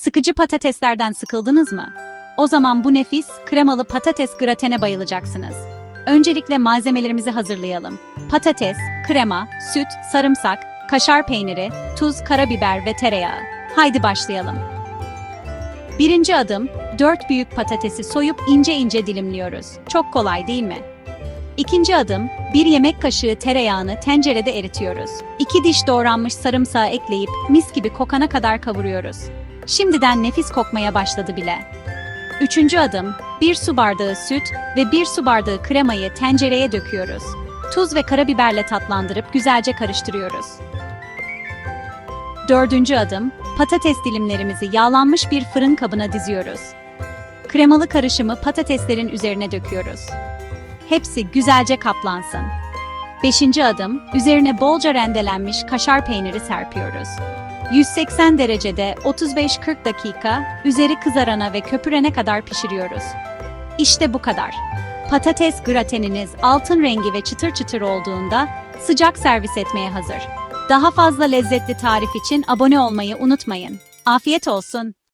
Sıkıcı patateslerden sıkıldınız mı? O zaman bu nefis, kremalı patates gratene bayılacaksınız. Öncelikle malzemelerimizi hazırlayalım. Patates, krema, süt, sarımsak, kaşar peyniri, tuz, karabiber ve tereyağı. Haydi başlayalım. Birinci adım, 4 büyük patatesi soyup ince ince dilimliyoruz. Çok kolay değil mi? İkinci adım, bir yemek kaşığı tereyağını tencerede eritiyoruz. 2 diş doğranmış sarımsağı ekleyip mis gibi kokana kadar kavuruyoruz. Şimdiden nefis kokmaya başladı bile. Üçüncü adım, bir su bardağı süt ve bir su bardağı kremayı tencereye döküyoruz. Tuz ve karabiberle tatlandırıp güzelce karıştırıyoruz. Dördüncü adım, patates dilimlerimizi yağlanmış bir fırın kabına diziyoruz. Kremalı karışımı patateslerin üzerine döküyoruz. Hepsi güzelce kaplansın. Beşinci adım, üzerine bolca rendelenmiş kaşar peyniri serpiyoruz. 180 derecede 35-40 dakika üzeri kızarana ve köpürene kadar pişiriyoruz. İşte bu kadar. Patates grateniniz altın rengi ve çıtır çıtır olduğunda sıcak servis etmeye hazır. Daha fazla lezzetli tarif için abone olmayı unutmayın. Afiyet olsun.